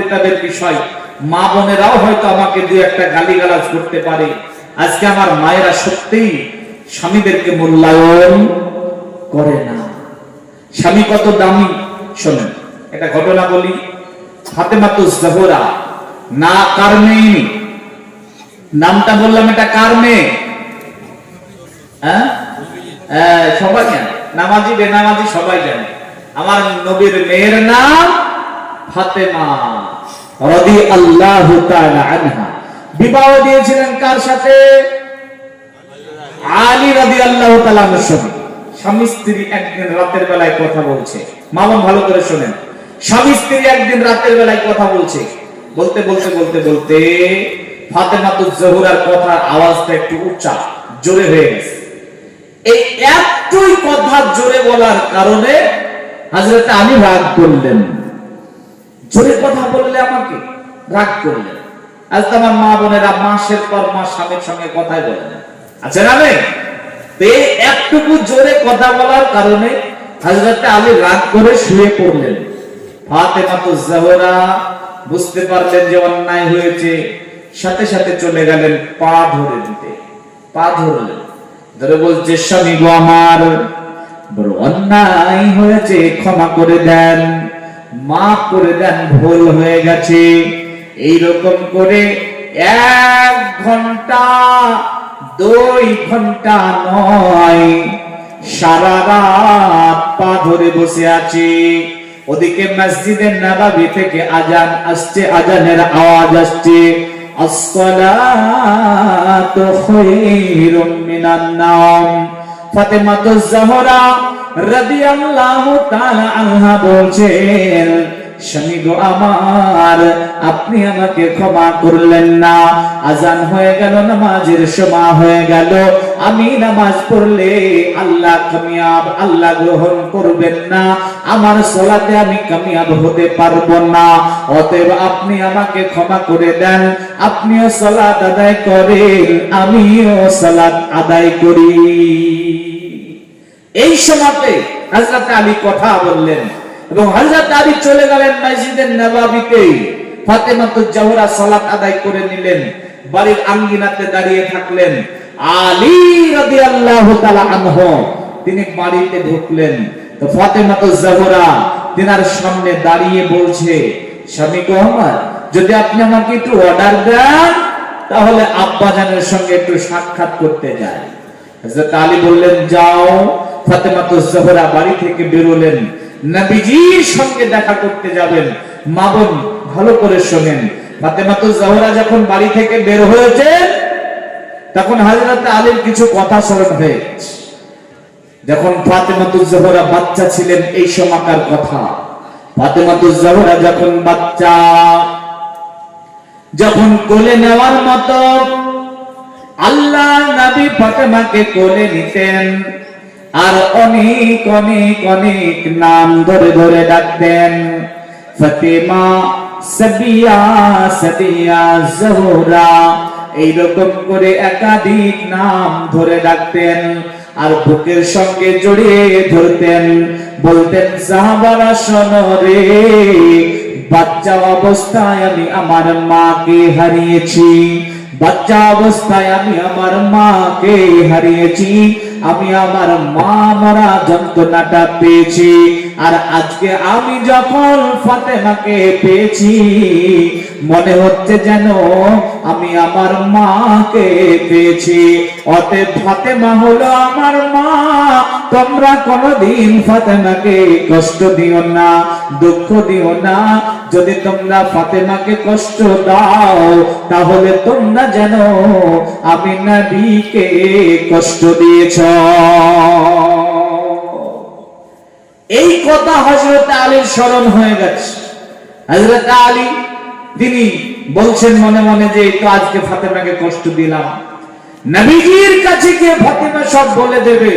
তাদের বিষয়। মা বোনেরাও হয়তো আমাকে দু একটা করতে পারে। আজকে আমার মায়েরা সত্যিই স্বামীদেরকে মূল্যায়ন করে না। স্বামী কত দামি। শোনেন একটা ঘটনা বলি। জাহরা। না নামটা বললাম এটা কার মেয়ে? হ্যাঁ? হ্যাঁ, সবাই জানে। নামাজি বেনামাজি সবাই জানে। আমার নবীর মেয়ের নাম ফাতেমা। রদি আল্লাহ বিবাহ দিয়েছিলেন কার সাথে? আলী রাদি আল্লাহ স্বামী স্ত্রী একদিন রাতের বেলায় কথা বলছে। ভালো করে শোনেন। স্বামী স্ত্রী একদিন রাতের বেলায় কথা বলছে। বলতে বলতে বলতে বলতে ফাতেমাতুজ জহুরার কথার আওয়াজটা একটু উচ্চা, জোরে হয়ে গেছে। এই একটুই কথা জোরে বলার কারণে হাজরত আলী রাগ করলেন। জোরে কথা বললে আমাকে রাগ করলেন আজ আমার মা বোনেরা মাসের পর মাস স্বামীর সঙ্গে কথাই বলে না। আচ্ছা না একটুকু জোরে কথা বলার কারণে হাজরত আলী রাগ করে শুয়ে পড়লেন। ফাতেমা তো জাহরা বুঝতে পারলেন যে অন্যায় হয়েছে। সাথে সাথে চলে গেলেন, পা ধরে দিতে পা ধরলেন। ধরে বলছে, স্বামী গো আমার, বড় অন্যায় হয়েছে, ক্ষমা করে দেন। মাফ করে দেন, ভুল হয়ে গেছে। এইরকম করে এক ঘণ্টা, দুই ঘণ্টা নয়, সারা রাত পা ধরে বসে আছি। ওদিকে মসজিদের নাবাবি থেকে আজান আসছে, আজানের আওয়াজ আসছে। আসসালাতু খায়রুম মিনান নাম। ফাতেমাতু জাহরা রাদিয়াল্লাহু তাআলা আনহা বলছেন, স্বামী আমার, আপনি আমাকে ক্ষমা করলেন না। আজান হয়ে গেল, নামাজের সময় হয়ে গেল। আমি নামাজ পড়লে আল্লাহ কামিয়াব, আল্লাহ গ্রহণ করবেন না। আমার সলাতে আমি কামিয়াব হতে পারব না। অতএব আপনি আমাকে ক্ষমা করে দেন। আপনিও সলাত আদায় করেন, আমিও সলাত আদায় করি। এই সময়তে হযরত আলী কথা বললেন এবং হযরত আলী চলে গেলেন মসজিদের নবাবিতে। জাহরা সালাত আদায় করে নিলেন, বাড়ির আঙ্গিনাতে দাঁড়িয়ে থাকলেন। আলী রাদিয়াল্লাহু তাআলা আনহু, তিনি বাড়িতে ঢুকলেন। তো জাহরা তিনার সামনে দাঁড়িয়ে বলছে, স্বামী গো আমার, যদি আপনি আমাকে একটু অর্ডার দেন, তাহলে আব্বাজানের সঙ্গে একটু সাক্ষাৎ করতে যাই। হযরত আলী বললেন, যাও। ফাতেমাতুজ জাহরা বাড়ি থেকে বেরোলেন। সঙ্গে দেখা করতে যাবেন। মা বোন, ভালো করে শোনেন। ফাতেমাতুজ জাহরা যখন বাড়ি থেকে বের হয়েছে, তখন আলীর কিছু কথা স্মরণ যখন ফাতেমাতুজ জাহরা বাচ্চা ছিলেন, এই সময়কার কথা। ফাতেমাতুজ জাহরা যখন বাচ্চা, যখন কোলে নেওয়ার মতো, আল্লাহ নবী ফাতেমাকে কোলে নিতেন। আর অনেক অনেক অনেক নাম ধরে ধরে ডাকতেন। ফাতেমা সাবিয়া সাদিয়া, জোহরা, এইরকম করে একাধিক নাম ধরে ডাকতেন আর বুকের সঙ্গে জড়িয়ে ধরতেন। বলতেন সাহাবারা বাচ্চা অবস্থায় আমি আমার মাকে হারিয়েছি। বাচ্চা অবস্থায় আমি আমার মাকে হারিয়েছি। আমি আমার মা মরা যন্ত্রণাটা পেয়েছি, আর আজকে আমি যখন ফাতেমাকে পেয়েছি, মনে হচ্ছে যেন আমি আমার মাকে পেয়েছি। অতএব ফাতেমা হলো আমার মা। তোমরা কোনদিন ফাতেমাকে কষ্ট দিও না, দুঃখ দিও না। যদি তোমরা ফাতেমাকে কষ্ট দাও, তাহলে তোমরা যেন আমি নবীকে কষ্ট দিয়েছ। এই কথা হজরত আলীর স্মরণ হয়ে গেছে। হজরত আলী, তিনি বলছেন মনে মনে যে, তো আজকে ফাতেমাকে কষ্ট দিলাম। নবীজির কাছে গিয়ে ফাতেমা সব বলে দেবে।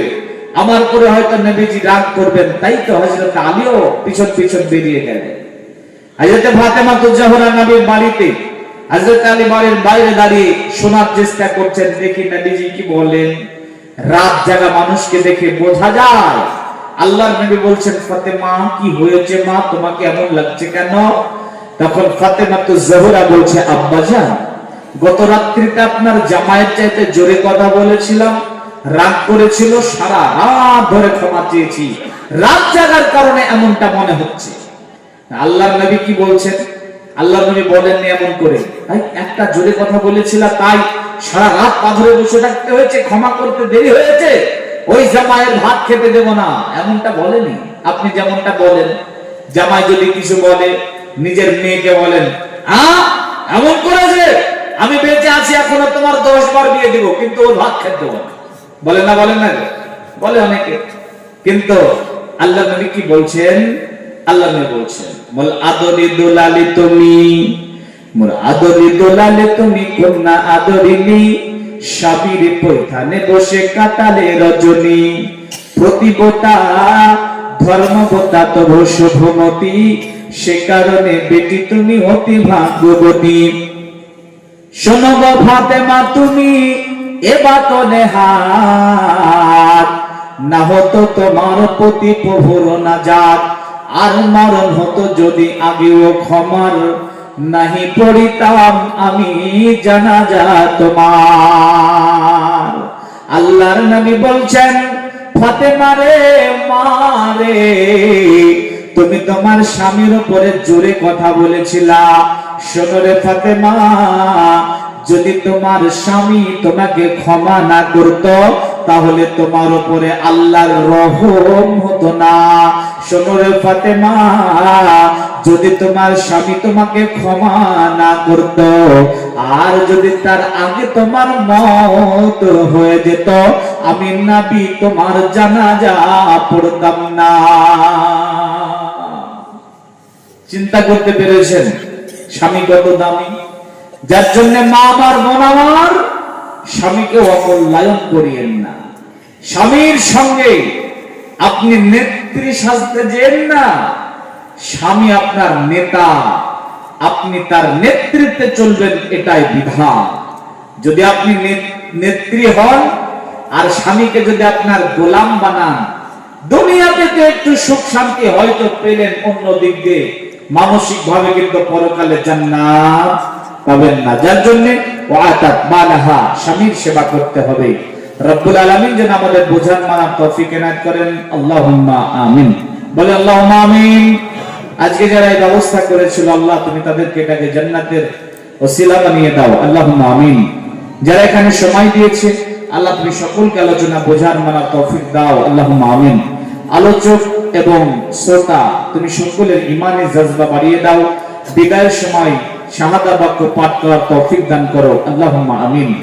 আমার করে হয়তো নবীজি রাগ করবেন, তাই তো হজরত আলীও পিছন পিছন বেরিয়ে গেলেন হজরত ফাতেমা তো জহরা নবীর বাড়িতে হজরত আলী বাড়ির বাইরে দাঁড়িয়ে শোনার চেষ্টা করছেন, দেখি নবীজি কি বলেন? রাত জাগা মানুষকে দেখে বোঝা যায়, আল্লাহর নবী বলছেন, ফাতেমা, কি হয়েছে মা? তোমাকে এমন লাগছে কেন? তখন ফাতেমা তো জোহরা বলছে আব্বাজান গত রাত্রিতে আপনার জামাইয়ের চাইতে জোরে কথা বলেছিলাম রাগ করেছিল, সারা রাত ধরে ক্ষমা চেয়েছি। রাত জাগার কারণে এমনটা মনে হচ্ছে। আল্লাহর নবী কি বলছেন? আল্লাহর নবী বলেননি এমন করে। ভাই একটা জোরে কথা বলেছিল, তাই সারা রাত পা ধরে বসে থাকতে হয়েছে, ক্ষমা করতে দেরি হয়েছে। ওই জামাইয়ের ভাত খেতে দেব না। এমনটা বলেনি। আপনি যেমনটা বলেন, জামাই যদি কিছু বলে, নিজের মেয়েকে বলেন আ এমন করেছে? আমি বেঁচে আছি, এখনও তোমার দশ বার বিয়ে দিব, কিন্তু ওর ভাত খেতে দেবো না। বলে না বলে না। বলে অনেকে। কিন্তু আল্লাহ নবী কি বলছেন? আল্লাহ নবী বলছেন বল আদরি দোলালি তুমি মোর আদরি দোলালে তুমি, কন্যা আদরিনি, সাবির পৈথানে বসে কাটালে রজনী। প্রতিবতা ধর্মবতা তব শুভমতি, সে কারণে বেটি তুমি অতি ভাগ্যবতী। শোনো গো ফাতেমা, তুমি এবার তো নেহাত না হতো তোমার প্রতি প্রভুর না যাত আর মরণ হতো যদি আগেও ক্ষমার। নাহি পড়িতাম আমি জানা যা তোমার। আল্লাহর নবী বলছেন, ফাতেমা রে মারে তুমি তোমার স্বামীর উপরে জোরে কথা বলেছিলা। শোনো রে ফাতেমা যদি তোমার স্বামী তোমাকে ক্ষমা না করত, তাহলে তোমার উপরে আল্লাহর রহম হতো না। শোনো ফাতেমা, যদি তোমার স্বামী তোমাকে ক্ষমা না করত, আর যদি তার আগে তোমার মত হয়ে যেত, আমি নাবি তোমার জানাজা পড়তাম না। চিন্তা করতে পেরেছেন? স্বামী কত দামি? যার জন্য মা আমার, বোন আমার, স্বামীকে অমূল্যায়ন করিয়েন না। স্বামীর সঙ্গে আপনি নেত্রী সাজতে যেন না, স্বামী আপনার নেতা, আপনি তার নেতৃত্বে চলবেন এটাই বিধান। যদি আপনি নেত্রী হন আর স্বামীকে যদি আপনার গোলাম বানান, দুনিয়াতে তো একটু সুখ শান্তি হয়তো পেলেন অন্য দিক দিয়ে। মানসিক ভাবে কিন্তু পরকালে জান্নাত পাবেন না। যার জন্য স্বামীর সেবা করতে হবে। রব্বুল আলামিন যেন আমাদের বোঝান মানার তৌফিক এনায়েত করেন। আল্লাহুম্মা আমিন। বলে আল্লাহুম্মা আমিন। আজকে যারা এই ব্যবস্থা করেছিল, আল্লাহ তুমি তাদেরকে এটাকে জান্নাতের ওসিলা বানিয়ে দাও। আল্লাহুম্মা আমিন। যারা এখানে সময় দিয়েছে, আল্লাহ তুমি সকলকে আলোচনা, বোঝার মানার তৌফিক দাও। আল্লাহুম্মা আমিন। আলোচক এবং শ্রোতা, তুমি সকলের ইমানে জজবা বাড়িয়ে দাও। বিদায়ের সময় শাহাদা বাক্য পাঠ করার তৌফিক দান করো। আল্লাহুম্মা আমিন।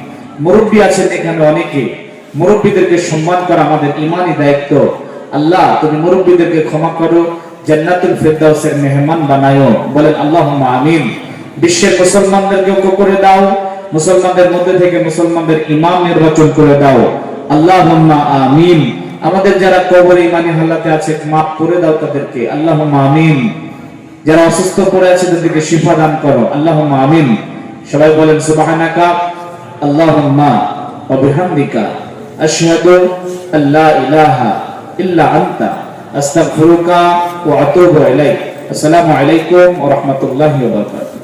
মুরব্বী আছেন এখানে অনেকে। মুরব্বীদেরকে সম্মান করা আমাদের ইমানই দায়িত্ব। আল্লাহ, তুমি মুরব্বীদেরকে ক্ষমা করো, জান্নাতুল ফেরদাউসের মেহমান বানায়ো। বলেন, আল্লাহুম্মা আমিন। বিশ্বের মুসলমানদেরকে ঐক্য করে দাও। মুসলমানদের মধ্যে থেকে মুসলমানদের ইমাম নির্বাচন করে দাও। আল্লাহুম্মা আমিন। আমাদের যারা কবর ইমানি হালাতে আছে, মাফ করে দাও তাদেরকে। আল্লাহুম্মা আমিন। যারা অসুস্থ পড়ে আছে, তাদেরকে শিফা দান করো। আল্লাহ আমিন। সবাই বলেন, সুবাহানাকা, আল্লাহুম্মা, ওয়া বিহামদিকা, আশহাদু আল্লা ইলাহা ইল্লা আনতা, আস্তাগফিরুকা ওয়া আতুবু ইলাইক। আসসালামু আলাইকুম ওয়া রাহমাতুল্লাহি ওয়া বারাকাতুহু।